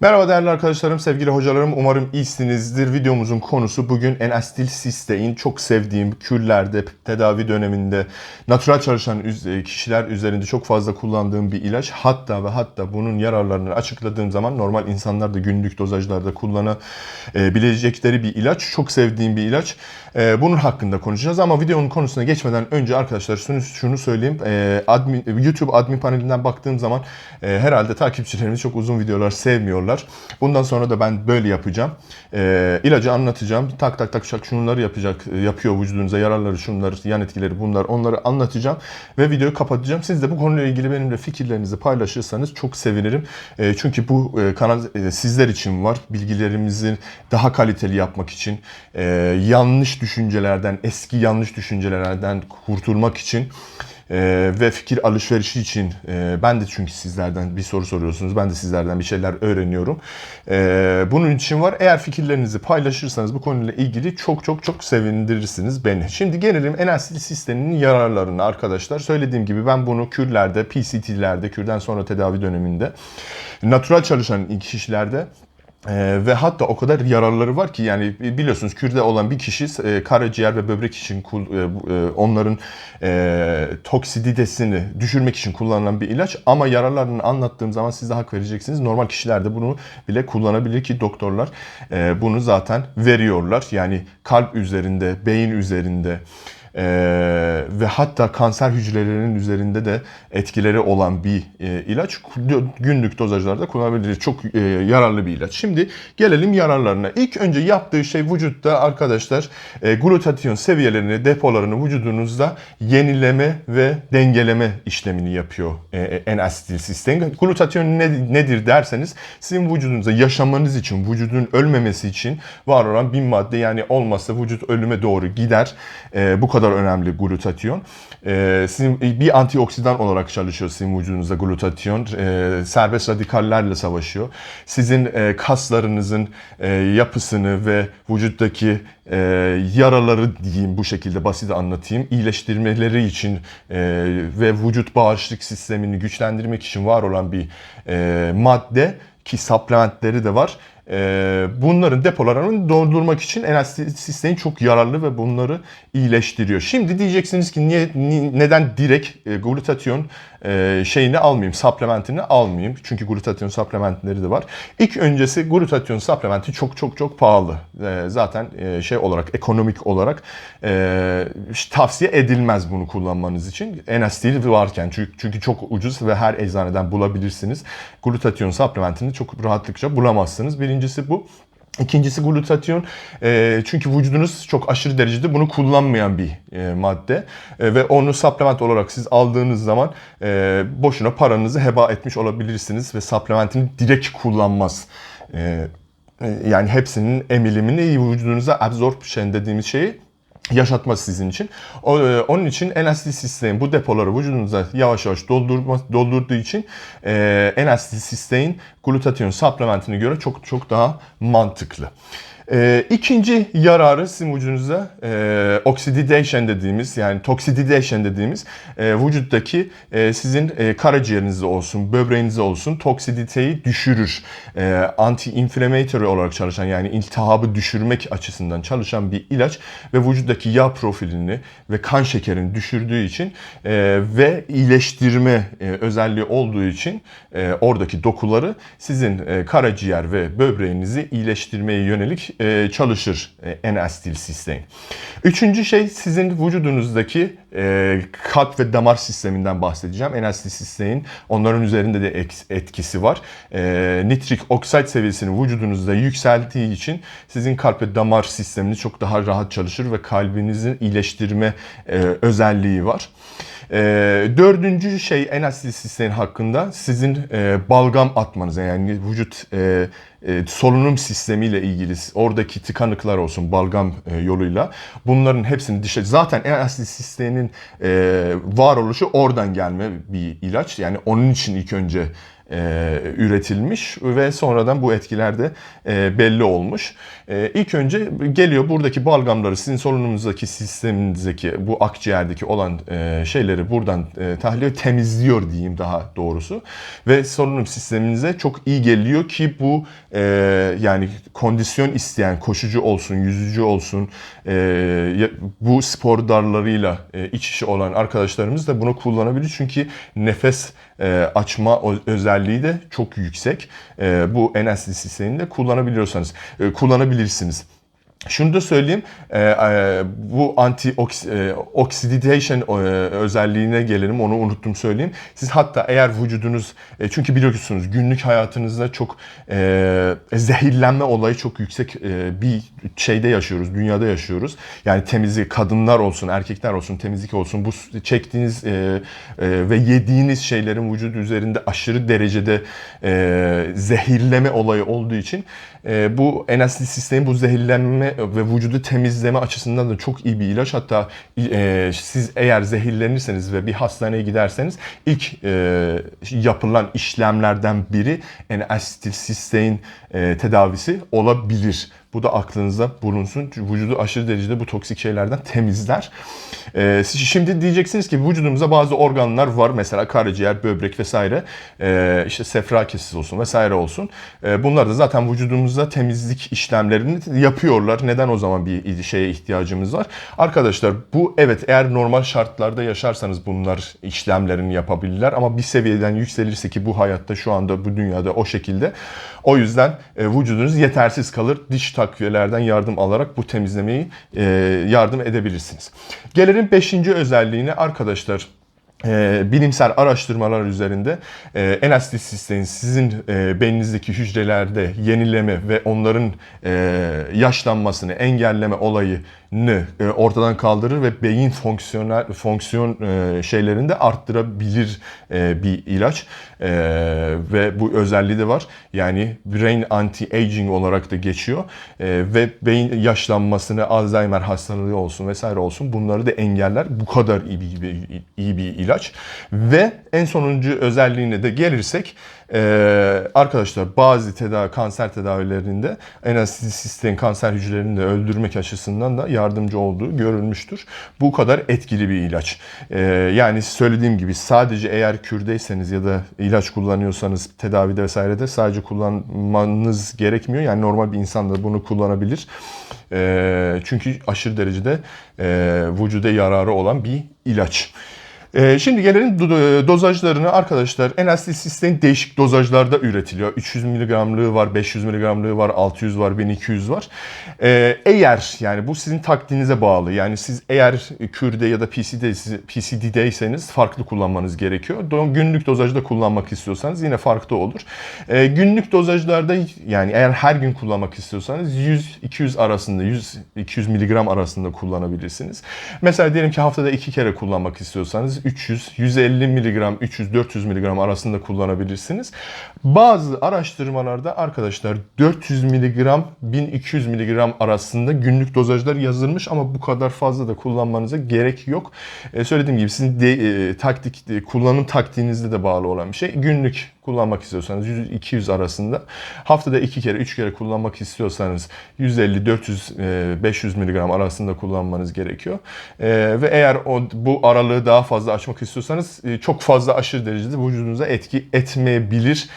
Merhaba değerli arkadaşlarım, sevgili hocalarım. Umarım iyisinizdir. Videomuzun konusu bugün enestil sistein. Çok sevdiğim kürlerde, tedavi döneminde, natural çalışan üz- kişiler üzerinde çok fazla kullandığım bir ilaç. Hatta ve hatta bunun yararlarını açıkladığım zaman normal insanlar da günlük dozajlarda kullanabilecekleri bir ilaç. Çok sevdiğim bir ilaç. Ee, Bunun hakkında konuşacağız ama videonun konusuna geçmeden önce arkadaşlar şunu, şunu söyleyeyim. Ee, admin, YouTube admin panelinden baktığım zaman e, herhalde takipçilerimiz çok uzun videolar sevmiyorlar. Bundan sonra da ben böyle yapacağım. Ee, ilacı anlatacağım. Tak tak tak şak şunları yapacak, yapıyor vücudunuza yararları, şunları, yan etkileri bunlar onları anlatacağım ve videoyu kapatacağım. Siz de bu konuyla ilgili benimle fikirlerinizi paylaşırsanız çok sevinirim. Ee, çünkü bu e, kanal e, sizler için var. Bilgilerimizi daha kaliteli yapmak için, e, yanlış düşüncelerden, eski yanlış düşüncelerden kurtulmak için e, ve fikir alışverişi için e, ben de çünkü sizlerden bir soru soruyorsunuz. Ben de sizlerden bir şeyler öğreniyorum. E, bunun için var. Eğer fikirlerinizi paylaşırsanız bu konuyla ilgili çok çok çok sevindirirsiniz beni. Şimdi gelelim enestil sisteminin yararlarına arkadaşlar. Söylediğim gibi ben bunu kürlerde, PCT'lerde, kürden sonra tedavi döneminde, natural çalışan kişilerde ee, ve hatta o kadar yararları var ki yani biliyorsunuz kürde olan bir kişi e, karaciğer ve böbrek için kul- e, e, onların e, toksiditesini düşürmek için kullanılan bir ilaç ama yararlarını anlattığım zaman siz de hak vereceksiniz. Normal kişiler de bunu bile kullanabilir ki doktorlar e, bunu zaten veriyorlar. Yani kalp üzerinde, beyin üzerinde ee, ve hatta kanser hücrelerinin üzerinde de etkileri olan bir e, ilaç günlük dozajlarda kullanılabilir. Çok e, yararlı bir ilaç. Şimdi gelelim yararlarına. İlk önce yaptığı şey vücutta arkadaşlar e, glutatyon seviyelerini, depolarını vücudunuzda yenileme ve dengeleme işlemini yapıyor e, en asetil sistem. Glutatyon ne, nedir derseniz sizin vücudunuzda yaşamanız için, vücudun ölmemesi için var olan bir madde yani olmazsa vücut ölüme doğru gider. E, bu kadar önemli glutatyon. E, sizin bir antioksidan olarak çalışıyor sizin vücudunuzda glutatyon. E, serbest radikallerle savaşıyor. Sizin e, kaslarınızın e, yapısını ve vücuttaki e, yaraları diyeyim bu şekilde basit anlatayım. iyileştirmeleri için e, ve vücut bağışıklık sistemini güçlendirmek için var olan bir e, madde ki supplementleri de var. Ee, bunların depolarını doldurmak için elastik sistem çok yararlı ve bunları iyileştiriyor. Şimdi diyeceksiniz ki niye ni- neden direkt e, glutatyon e, şeyini almayayım, supplementini almayayım? Çünkü glutatyon supplementleri de var. İlk öncesi glutatyon supplementi çok çok çok pahalı. E, zaten e, şey olarak ekonomik olarak e, tavsiye edilmez bunu kullanmanız için. Enestil varken çünkü, çünkü çok ucuz ve her eczaneden bulabilirsiniz. Glutatyon supplementini çok rahatlıkça bulamazsınız. Birincisi bu. İkincisi glutatyon. E, çünkü vücudunuz çok aşırı derecede bunu kullanmayan bir e, madde. E, ve onu supplement olarak siz aldığınız zaman e, boşuna paranızı heba etmiş olabilirsiniz ve supplementini direkt kullanmaz. E, e, yani hepsinin emilimini vücudunuza absorption dediğimiz şeyi yaşatmaz sizin için. E, onun için elastik sistem bu depoları vücudunuza yavaş yavaş doldurma, doldurduğu için e, sistemin glutatyon supplementine göre çok çok daha mantıklı. E, ikinci yararı sizin vücudunuza e, oxidation dediğimiz yani toxidation dediğimiz e, vücuttaki e, sizin e, karaciğerinizde olsun, böbreğinizde olsun toksiditeyi düşürür. E, anti-inflammatory olarak çalışan yani iltihabı düşürmek açısından çalışan bir ilaç ve vücuttaki yağ profilini ve kan şekerini düşürdüğü için e, ve iyileştirme e, özelliği olduğu için e, oradaki dokuları sizin e, karaciğer ve böbreğinizi iyileştirmeye yönelik e, çalışır e, en-astil sistem. Üçüncü şey sizin vücudunuzdaki e, kalp ve damar sisteminden bahsedeceğim. En-astil sistemin onların üzerinde de etkisi var. E, nitrik oksit seviyesini vücudunuzda yükselttiği için sizin kalp ve damar sisteminiz çok daha rahat çalışır ve kalbinizin iyileştirme e, özelliği var. E, dördüncü şey en asil sistem hakkında sizin e, balgam atmanız yani vücut e, e, solunum sistemiyle ilgili oradaki tıkanıklar olsun balgam e, yoluyla bunların hepsini dışarı zaten en asil sistemin e, varoluşu oradan gelme bir ilaç. Yani onun için ilk önce e, üretilmiş ve sonradan bu etkiler de e, belli olmuş. E, ilk önce geliyor buradaki balgamları sizin solununuzdaki sisteminizdeki bu akciğerdeki olan e, şeyleri buradan e, tahliye temizliyor diyeyim daha doğrusu ve solunum sisteminize çok iyi geliyor ki bu e, yani kondisyon isteyen koşucu olsun, yüzücü olsun e, bu spor dallarıyla e, iç içe olan arkadaşlarımız da bunu kullanabilir çünkü nefes e, açma özelliği de çok yüksek. E, bu NSD sistemini de kullanabiliyorsanız e, kullanabilirsiniz. Şunu da söyleyeyim, e, e, bu anti oxidation e, özelliğine gelelim, onu unuttum söyleyeyim. Siz hatta eğer vücudunuz, çünkü biliyorsunuz günlük hayatınızda çok zehirlenme olayı çok yüksek bir şeyde yaşıyoruz, dünyada yaşıyoruz. Yani temizlik, kadınlar olsun, erkekler olsun, temizlik olsun, bu çektiğiniz ve yediğiniz şeylerin vücut üzerinde aşırı derecede zehirleme olayı olduğu için bu NSD sistemi bu zehirlenme ve vücudu temizleme açısından da çok iyi bir ilaç. Hatta e, siz eğer zehirlenirseniz ve bir hastaneye giderseniz ilk e, yapılan işlemlerden biri N-asetil sistein e, tedavisi olabilir. Bu da aklınızda bulunsun. Vücudu aşırı derecede bu toksik şeylerden temizler. Ee, şimdi diyeceksiniz ki vücudumuzda bazı organlar var. Mesela karaciğer, böbrek vesaire. Ee, işte sefra kesesi olsun vesaire olsun. Ee, bunlar da zaten vücudumuzda temizlik işlemlerini yapıyorlar. Neden o zaman bir şeye ihtiyacımız var? Arkadaşlar bu evet eğer normal şartlarda yaşarsanız bunlar işlemlerini yapabilirler. Ama bir seviyeden yükselirse ki bu hayatta şu anda bu dünyada o şekilde. O yüzden e, vücudunuz yetersiz kalır. Diş takviyelerden yardım alarak bu temizlemeyi e, yardım edebilirsiniz. Gelelim 5. özelliğine arkadaşlar. e, bilimsel araştırmalar üzerinde e, elastik sistemin sizin e, beyninizdeki hücrelerde yenileme ve onların e, yaşlanmasını engelleme olayını e, ortadan kaldırır ve beyin fonksiyonel fonksiyon e, şeylerini de arttırabilir e, bir ilaç E, ve bu özelliği de var. Yani brain anti-aging olarak da geçiyor E, ve beyin yaşlanmasını Alzheimer hastalığı olsun vesaire olsun bunları da engeller. Bu kadar iyi bir, iyi bir ilaç ve en sonuncu özelliğine de gelirsek e, arkadaşlar bazı tedavi kanser tedavilerinde enasit sistem kanser hücrelerini de öldürmek açısından da yardımcı olduğu görülmüştür. Bu kadar etkili bir ilaç. E, yani söylediğim gibi sadece eğer kürdeyseniz ya da ilaç kullanıyorsanız tedavide vesairede sadece kullanmanız gerekmiyor. Yani normal bir insan da bunu kullanabilir. E, çünkü aşırı derecede e, vücuda yararı olan bir ilaç. Ee, şimdi gelelim do- dozajlarına arkadaşlar. Elastic sistem değişik dozajlarda üretiliyor. 300 mg'lığı var, 500 mg'lığı var, 600 var, 1200 var. Ee, eğer yani bu sizin taktiğinize bağlı. Yani siz eğer kürde ya da PCD, PCD'deyseniz farklı kullanmanız gerekiyor. Günlük dozajda kullanmak istiyorsanız yine farklı olur. Ee, günlük dozajlarda yani eğer her gün kullanmak istiyorsanız 100-200 arasında 100-200 mg arasında kullanabilirsiniz. Mesela diyelim ki haftada iki kere kullanmak istiyorsanız 300, 150 mg, 300, 400 mg arasında kullanabilirsiniz. Bazı araştırmalarda arkadaşlar 400 mg, 1200 mg arasında günlük dozajlar yazılmış ama bu kadar fazla da kullanmanıza gerek yok. Ee, söylediğim gibi sizin de, e, taktik e, kullanım taktiğinizde de bağlı olan bir şey. Günlük kullanmak istiyorsanız 100-200 arasında haftada 2 kere 3 kere kullanmak istiyorsanız 150-400-500 mg arasında kullanmanız gerekiyor. Ee, ve eğer o, bu aralığı daha fazla açmak istiyorsanız e, çok fazla aşırı derecede vücudunuza etki etmeyebilir.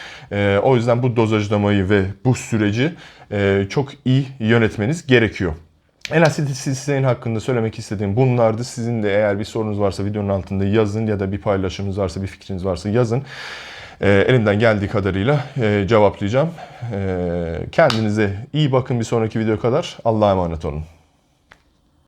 O yüzden bu dozajlamayı ve bu süreci e, çok iyi yönetmeniz gerekiyor. Elastik sistem hakkında söylemek istediğim bunlardı. Sizin de eğer bir sorunuz varsa videonun altında yazın ya da bir paylaşımınız varsa, bir fikriniz varsa yazın. Ee, elimden geldiği kadarıyla e, cevaplayacağım. Ee, kendinize iyi bakın bir sonraki video kadar. Allah'a emanet olun.